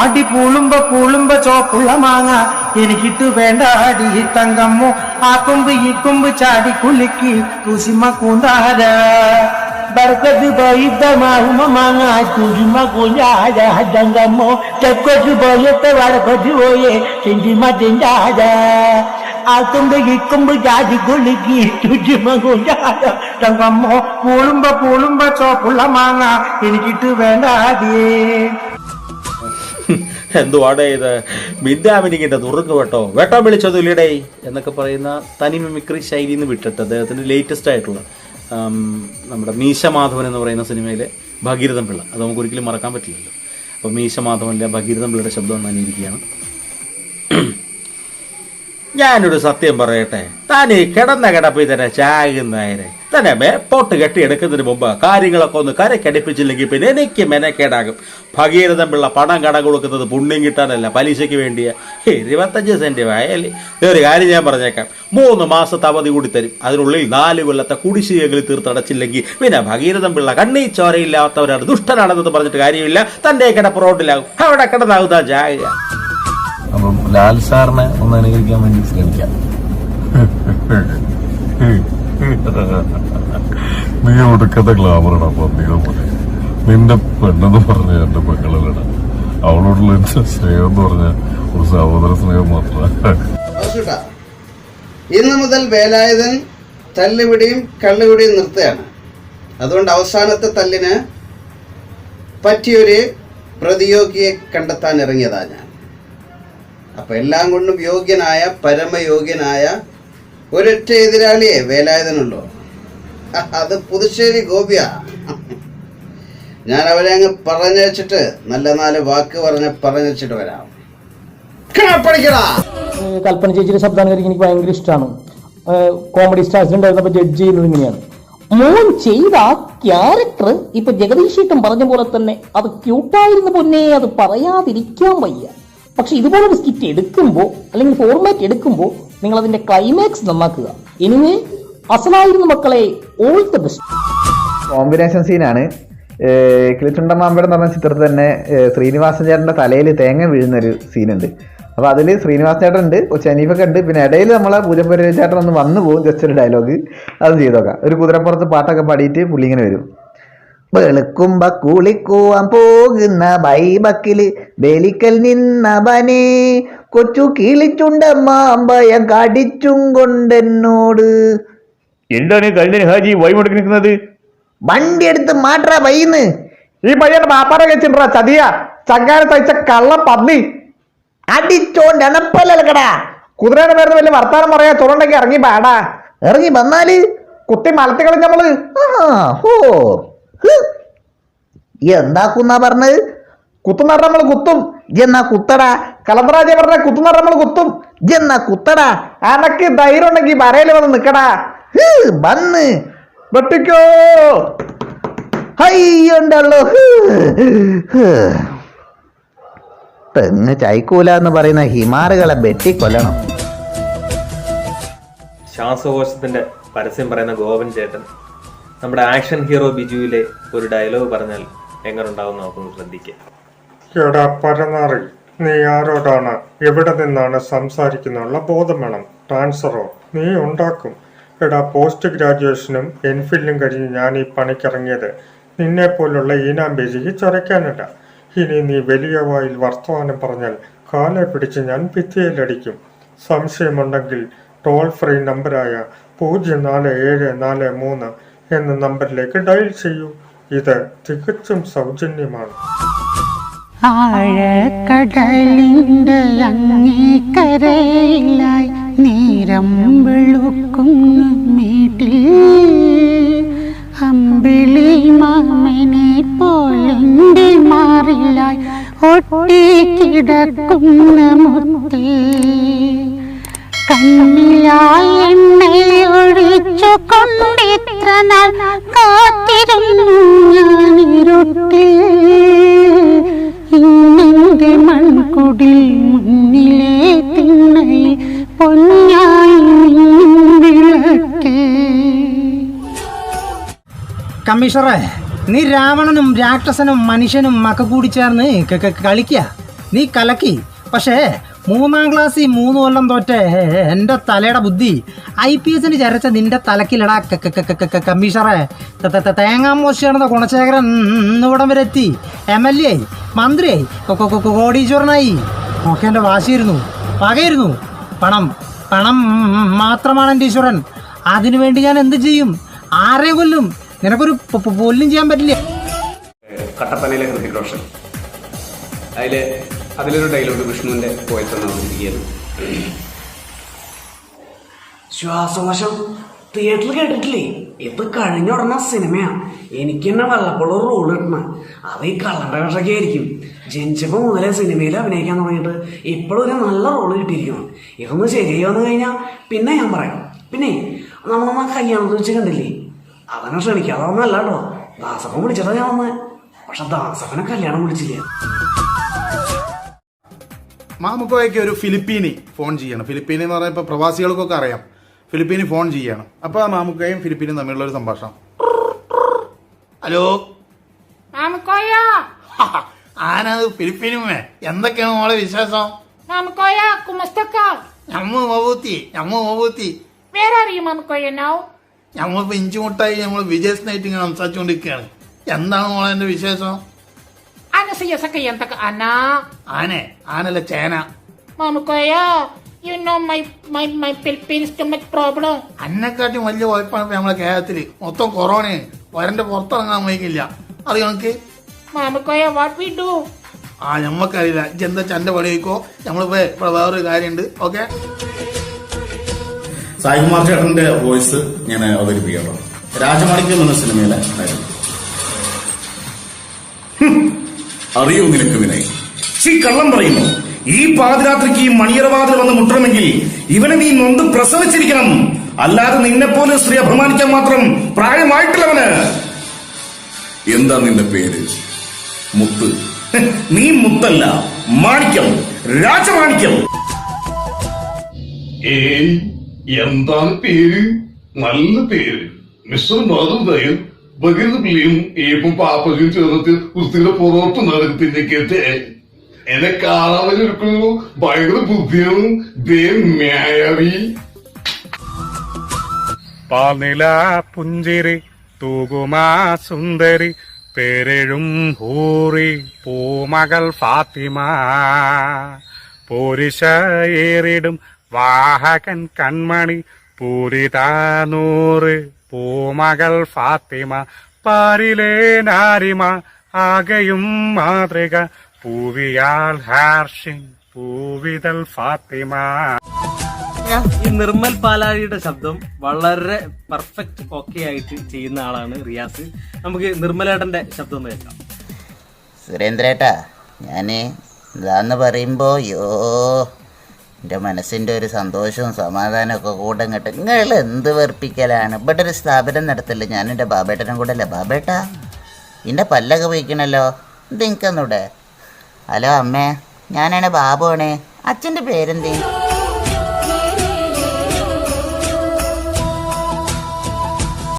അടി പൂളുമ്പ പൂളുമ്പ ചോപ്പുള്ള മാങ്ങ എനിക്കിട്ട് വേണ്ട അടി തങ്കമ്മോ ആ കൊമ്പ് ഈ കൊമ്പ് ചാടി കുലുക്കി കുസിമ കൂന്താര ബർക്കത്ത് പോയിത്തമാവുമ മാങ്ങ കുസിമ കൂന്താര തങ്കമ്മോ തെക്കോട്ട് പോയത്തെ വടക്കോട്ട് പോയേ ചെഞ്ചിമ ചെഞ്ചാര ആ കൊമ്പ് ഈ കൊമ്പ് ചാടി കുലുക്കി കുസിമ കൂന്താര തങ്കമ്മോ പൂളുമ്പ പൂളുമ്പ ചോപ്പുള്ള മാങ്ങ എനിക്കിട്ട് വേണ്ട അടിയേ എന്തുവാടേ ഇത്? മിന്ദാമിനിങ്ങിന്റെ നുറുങ്ങ് വെട്ടോ. വെട്ടം വിളിച്ചതിലിടേ എന്നൊക്കെ പറയുന്ന തനി മിമിക്രി ശൈലിയിൽ നിന്ന് വിട്ടിട്ട് അദ്ദേഹത്തിന്റെ ലേറ്റസ്റ്റ് ആയിട്ടുള്ള നമ്മുടെ മീശ മാധവൻ എന്ന് പറയുന്ന സിനിമയിലെ ഭഗീരഥൻ പിള്ള. അത് നമുക്ക് ഒരിക്കലും മറക്കാൻ പറ്റില്ലല്ലോ. അപ്പോൾ മീശ മാധവനിലെ ഭഗീരഥൻ പിള്ളയുടെ ശബ്ദം നനിയിരിക്കുകയാണ് ഞാനൊരു സത്യം പറയട്ടെ. താനീ കിടന്ന കിടപ്പിൽ തന്നെ തന്നെ പോട്ട് കെട്ടിയെടുക്കുന്നതിന് മുമ്പ് കാര്യങ്ങളൊക്കെ ഒന്ന് കരക്കടിപ്പിച്ചില്ലെങ്കിൽ പിന്നെ എനിക്ക് മെനക്കേടാകും. ഭഗീരഥം പിള്ള പണം കടം കൊടുക്കുന്നത് പുണ്യം കിട്ടാനല്ല പലിശയ്ക്ക് വേണ്ടിയ. ഇരുപത്തഞ്ച് സെന്റ് വയൽ ഒരു കാര്യം ഞാൻ പറഞ്ഞേക്കാം. മൂന്ന് മാസത്തെ അവധി കൂടി തരും. അതിനുള്ളിൽ നാല് കൊല്ലത്തെ കുടിശ്ശികകൾ തീർത്തടച്ചില്ലെങ്കിൽ പിന്നെ ഭഗീരഥം പിള്ള കണ്ണീ ചോരയില്ലാത്തവരാണ് ദുഷ്ടനാണെന്ന് പറഞ്ഞിട്ട് കാര്യമില്ല. തന്റെ കിടപ്പ് റോഡിലാകും അവിടെ കിടന്നാകുന്ന ജാഗ അപ്പം ലാൽ സാറിനെ ഒന്ന് അനുകരിക്കാൻ വേണ്ടി ശ്രമിക്കാം. നീ ഒടുക്കത്തെ ഗ്ലാമറാണ് പന്നിയുടെ പോലെ നിന്റെ പെണ്ണെന്ന് പറഞ്ഞ എന്റെ പെങ്ങളല്ലട അവളോടുള്ള എന്റെ സ്നേഹം എന്ന് പറഞ്ഞ ഒരു സഹോദര സ്നേഹം മാത്രമാണ് ഇന്ന് മുതൽ വേലായുധൻ തല്ലുപിടിയും കള്ളുപിടിയും നിർത്തുകയാണ്. അതുകൊണ്ട് അവസാനത്തെ തല്ലിന് പറ്റിയൊരു പ്രതിയോഗിയെ കണ്ടെത്താൻ ഇറങ്ങിയതാണ് ഞാൻ. അപ്പം എല്ലാം കൊണ്ടും യോഗ്യനായ പരമയോഗ്യനായ ഒരൊറ്റ എതിരാളിയെ വേലായുധനുള്ളൂ അത് പുതുശ്ശേരി ഗോപിയ. ഞാൻ അവരെ അങ്ങ് പറഞ്ഞയച്ചിട്ട് നല്ല നാല് വാക്ക് പറഞ്ഞ് പറഞ്ഞിട്ട് വരാം. കൽപ്പന ചേച്ചിയുടെ ശബ്ദാനുകരിക്ക് എനിക്ക് ഭയങ്കര ഇഷ്ടമാണ് കോമഡി സ്റ്റാർസിൽ ഉണ്ടായിരുന്നപ്പോൾ ജഡ്ജ് ചെയ്യുന്നത് ഇങ്ങനെയാണ്. മോൻ ചെയ്ത ആ ക്യാരക്ടർ ഇപ്പൊ ജഗദീഷേട്ടൻ പറഞ്ഞ പോലെ തന്നെ അത് ക്യൂട്ടായിരുന്ന പൊന്നെ അത് പറയാതിരിക്കാൻ വയ്യ. പക്ഷെ ഇതുപോലൊരു സ്കിറ്റ് എടുക്കുമ്പോൾ അല്ലെങ്കിൽ ഫോർമാറ്റ് എടുക്കുമ്പോൾ നിങ്ങൾ അതിന്റെ ക്ലൈമാക്സ് നന്നാക്കുക. എനിവേ അസലായിരുന്നു മക്കളെ. ഓൾ ദ ബെസ്റ്റ് കോമ്പിനേഷൻ സീനാണ് കിളിച്ചുണ്ട മാമ്പഴം എന്ന് പറഞ്ഞ ചിത്രത്തിൽ തന്നെ ശ്രീനിവാസ ശ്രീനിവാസൻ ചേട്ടന്റെ തലയിൽ തേങ്ങ വീഴുന്ന ഒരു സീനുണ്ട് അപ്പോൾ അതിൽ ശ്രീനിവാസ ചേട്ടൻ ഉണ്ട് ഷനീഫൊക്കെ ഉണ്ട്. പിന്നെ ഇടയിൽ നമ്മളെ പൂജപ്പുര ചേട്ടൻ ഒന്ന് വന്നു പോകും ജസ്റ്റ് ഒരു ഡയലോഗ് അത് ചെയ്തോക്കാം. ഒരു കുതിരപ്പുറത്ത് പാട്ടൊക്കെ പാടിയിട്ട് പുള്ളി ഇങ്ങനെ വരും. വെളുക്കുമ്പ കുളിക്കുവാൻ പോകുന്ന ബൈബക്കിൽ ബലിക്കൽ നിന്നവനെ. കൊച്ചു കിളിച്ചുണ്ട മാമ്പയം കടിച്ചും കൊണ്ടെന്നോട്. എന്താണ് കഴിഞ്ഞ ഹാജി വൈമുടക്കി നിൽക്കുന്നത്? വണ്ടി എടുത്ത് മാറ്റാ വൈന്ന് ഈ പയ്യന്റെ മാപ്പാറ വെച്ചിട്ടാ ചതിയ. ചങ്ങാനെ തയ്ച്ച കള്ള പന്നി. അടിച്ചോണ്ട് അണപ്പല്ലക്കടാ. കുതിരയുടെ വരുന്ന വലിയ വർത്താനം പറയാ ചുരണ്ടെങ്കിൽ ഇറങ്ങി പാടാ. ഇറങ്ങി വന്നാൽ? കുത്തി മലത്തി കളഞ്ഞ നമ്മൾ. ആ, ഹ്. എന്താക്കുന്നാ പറഞ്ഞത്? കുത്തുന്ന നമ്മൾ കുത്തും. എന്നാ കുത്തടാ? കലന്തരാജ പറഞ്ഞ കുത്തുന്ന നമ്മൾ കുത്തും. എന്നാ കുത്തടാ? അനക്ക് ധൈര്യം ഉണ്ടെങ്കിൽ വരയിൽ വന്ന് നിക്കടാ. വന്ന്. വെട്ടിക്കോ. ഹയ്യുണ്ടല്ലോ. തെങ്ങ് ചൈക്കൂല എന്ന് പറയുന്ന ഹിമാറുകളെ വെട്ടിക്കൊല്ലണം. ശ്വാസകോശത്തിന്റെ പരസ്യം പറയുന്ന ഗോവൻ ചേട്ടൻ. നമ്മുടെ ആക്ഷൻ ഹീറോ ബിജുവിലെ ഒരു ഡയലോഗ് പറഞ്ഞാൽ എങ്ങനെ ഉണ്ടാവും നമുക്കൊന്ന് ശ്രദ്ധിക്കാം. നീ ആരോടാണ് എവിടെ നിന്നാണ് സംസാരിക്കുന്നുള്ള ബോധം വേണം. ട്രാൻസ്ഫറോ നീ ഉണ്ടാക്കും. എടാ പോസ്റ്റ് ഗ്രാജുവേഷനും എൻഫില്ലും കഴിഞ്ഞ് ഞാൻ ഈ പണിക്കിറങ്ങിയത് നിന്നെ പോലുള്ള ഈനാം ബേജിക്ക് ചൊരയ്ക്കാനല്ല ഇനി നീ വലിയ വായിൽ വർത്തമാനം പറഞ്ഞാൽ കാലെ പിടിച്ച് ഞാൻ ഭിത്തിയിലടിക്കും. സംശയമുണ്ടെങ്കിൽ ടോൾ ഫ്രീ നമ്പറായ പൂജ്യം നാല് ഏഴ് നാല് മൂന്ന് എന്ന നമ്പറിലേക്ക് ഡയൽ ചെയ്യൂ. ഇത് തികച്ചും സൗജന്യമാണ്. ആഴക്കടലിന്റെ അങ്ങേക്കരയിലായി നേരം വെളുക്കുന്ന മേട്ടിൽ അമ്പിളി മാമനെ പോലെന്റെ മാറിലായി ഒട്ടിക്കിടക്കുന്ന മുത്തി കണ്ണിലായി എണ്ണയൊഴിച്ചു കൊണ്ടിത്ര നാൾ കാത്തിരുന്നു ഞാനിരുട്ടിൽ ഇന്നെന്റെ മൺകുടിൽ മുന്നിലെ തിണ്ണയിൽ പൊന്നായി വിളക്കേ കമ്മീഷണറെ നീ രാവണനും രാക്ഷസനും മനുഷ്യനും ഒക്കെ കൂടി ചേർന്ന് കളിക്കുക നീ കലക്കി. പക്ഷേ മൂന്നാം ക്ലാസ്സിൽ മൂന്ന് കൊല്ലം തോറ്റ. എന്റെ തലയുടെ ബുദ്ധി. ഐ പി എസിന് ചരച്ച നിന്റെ തലക്കിലടാ കമ്മീഷറെ തേങ്ങാമോശിയാണെന്ന ഗുണശേഖരൻ ഇന്നിവിടം വരെ എത്തി. എം എൽ എ ആയി മന്ത്രിയായി കോടീശ്വരനായി. ഒക്കെ എന്റെ വാശിയിരുന്നു പകയിരുന്നു പണം പണം മാത്രമാണ് എന്റെ ഈശ്വരൻ. അതിനുവേണ്ടി ഞാൻ എന്ത് ചെയ്യും? ആരെ കൊല്ലും? നിനക്കൊരു പൊല്ലും ചെയ്യാൻ പറ്റില്ല. കട്ടപ്പനയിലെ ഹൃതിക് റോഷൻ അതിലൊരു ഡയലോഗ് വിഷ്ണുവിന്റെ പോയത്ത് അവതരിപ്പിക്കുകയാണ് ശ്വാസവശം തിയേറ്ററിൽ കേട്ടിട്ടില്ലേ? ഇത് കഴിഞ്ഞ ഉടനെ സിനിമയാ എനിക്ക് തന്നെ വല്ലപ്പോഴും ഒരു റോൾ കിട്ടണം. അത് ഈ കള്ളന്റെ വേഷമൊക്കെ ആയിരിക്കും. ജനിച്ചപ്പോ മുതലേ സിനിമയിൽ അഭിനയിക്കാൻ തുടങ്ങിയിട്ട് ഒരു നല്ല റോൾ കിട്ടിയിരിക്കുന്നു ഇതൊന്ന് ശരിയായി വന്നു കഴിഞ്ഞാൽ പിന്നെ ഞാൻ പറയാം. പിന്നെ നമ്മളൊന്ന് കല്യാണത്തിൽ വെച്ച് കണ്ടില്ലേ? അവനെ ക്ഷണിക്കാതെ വന്നല്ല കേട്ടോ. ദാസപ്പൻ വിളിച്ചതാ ഞാൻ വന്നത് പക്ഷെ ദാസപ്പനെ കല്യാണം വിളിച്ചില്ല? മാമുക്കോയ്ക്ക് ഒരു ഫിലിപ്പീനി ഫോൺ ചെയ്യണം. ഫിലിപ്പീനി എന്ന് പറയുമ്പോൾ പ്രവാസികൾക്കൊക്കെ അറിയാം. ഫിലിപ്പീനി ഫോൺ ചെയ്യണം. അപ്പോൾ മാമുക്കോയും ഫിലിപ്പീനും തമ്മിലുള്ള ഒരു സംഭാഷണം. ഹലോ? മാമുക്കോയോ? ആനത് ഫിലിപ്പീനുമേ എന്തൊക്കെയാണ് മോളെ വിശേഷം? മാമുക്കോയ കുമസ്തക്ക? ഞമ്മ മബൂത്തി ഞമ്മ മബൂത്തി വേറെ അറിയും മാമുക്കോയ നൗ ഞമ്മളിപ്പോൾ ഇഞ്ചി മുട്ടായി നമ്മൾ വിജയ് നൈറ്റ് ഇങ്ങനെ സംസാരിച്ചുകൊണ്ടിരിക്കുകയാണ് എന്താണ് മോളെ എന്റെ വിശേഷം? Ano ఎంతక sa ఆనే ఆనల ആനെ ആനല്ല ചേന. Mamukkoya you know my my my Philippines stomach problem problem. അന്നെക്കാട്ടും വലിയ കുഴപ്പമാണ് ഇപ്പൊ നമ്മളെ കേരളത്തിൽ. മൊത്തം കൊറോണയാണ് വരന്റെ പുറത്തിറങ്ങാൻ വൈകില്ല. അത് ഞങ്ങക്ക് മാമുക്കോയ വാട്ട് വി ഡു ആ ഞമ്മക്കറിയില്ല. ഇജ്ജ് എന്താ ചന്റെ പണി വയ്ക്കോ നമ്മളിപ്പോ ഇവിടെ വേറൊരു കാര്യമുണ്ട് ഓക്കെ? സായികുമാർ ചേട്ടന്റെ വോയിസ് ഞാൻ അവതരിപ്പിക്കാം രാജമാണിക്യം എന്ന സിനിമയിലെ അറിയോ നിനക്ക് വിനയ് ചീ കള്ളം പറയുന്നു ഈ പാതിരാത്രിക്ക് ഈ മണിയറവാതിൽ വന്ന് മുട്ടണമെങ്കിൽ ഇവനെ നീ നൊന്ത് പ്രസവിച്ചിരിക്കണം. അല്ലാതെ നിന്നെ പോലെ സ്ത്രീ അഭിമാനിക്കാൻ മാത്രം പ്രായമായിട്ടില്ലവന്. എന്താ നിന്റെ പേര്? മുത്ത്. നീ മുത്തല്ല മാണിക്കം രാജമാണിക്യം. ഏ എന്താണ് പേര്? നല്ല പേര്. മിസ്റ്റർ ഭഗീരഥ പിള്ളിയും ഏപ്പും പാപ്പയും ചേർന്നിട്ട് കുസ്തിയുടെ പുറത്ത് നടത്തി കേട്ടെ. എന്നെ കാണാൻ എടുക്കുന്നു ഭയങ്കര ബുദ്ധിയാണ്. ദേ പാൽനില പുഞ്ചിരി തൂകുമാ സുന്ദരി പേരെഴും ഹൂറി പൂമകൾ ഫാത്തിമ. പോരിശ ഏറിടും വാഹകൻ കൺമണി പൂരിതാനൂറ് പൂമകൾ ഫാത്തിമ പാരിലെ നാരിമ ആകയും മാതൃക പൂവിയാൽ ഹാർഷിൻ പൂവിതൽ ഫാത്തിമ. ഈ നിർമ്മൽ പാലാഴിയുടെ ശബ്ദം വളരെ പെർഫെക്റ്റ് ഓക്കെ ആയിട്ട് ചെയ്യുന്ന ആളാണ് റിയാസ്. നമുക്ക് നിർമ്മലേട്ടന്റെ ശബ്ദം ഒന്ന് കേൾക്കാം. സുരേന്ദ്രേട്ടാ ഞാൻ ഇതാന്ന് പറയുമ്പോ യോ എന്റെ മനസ്സിന്റെ ഒരു സന്തോഷവും സമാധാനമൊക്കെ കൂടെ ഇങ്ങോട്ട് നിങ്ങൾ എന്ത് വെറുപ്പിക്കലാണ്? ഇവിടെ ഒരു സ്ഥാപനം നടത്തില്ല. ഞാൻ എന്റെ ബാബേട്ടനും കൂടെ അല്ലേ? ബാബേട്ട എന്റെ പല്ലൊക്കെ പോയിക്കണല്ലോ. ഇത് എനിക്കൊന്നൂടെ ഹലോ അമ്മേ ഞാനാണ് ബാബുവാണ്. അച്ഛന്റെ പേരെന്തേ?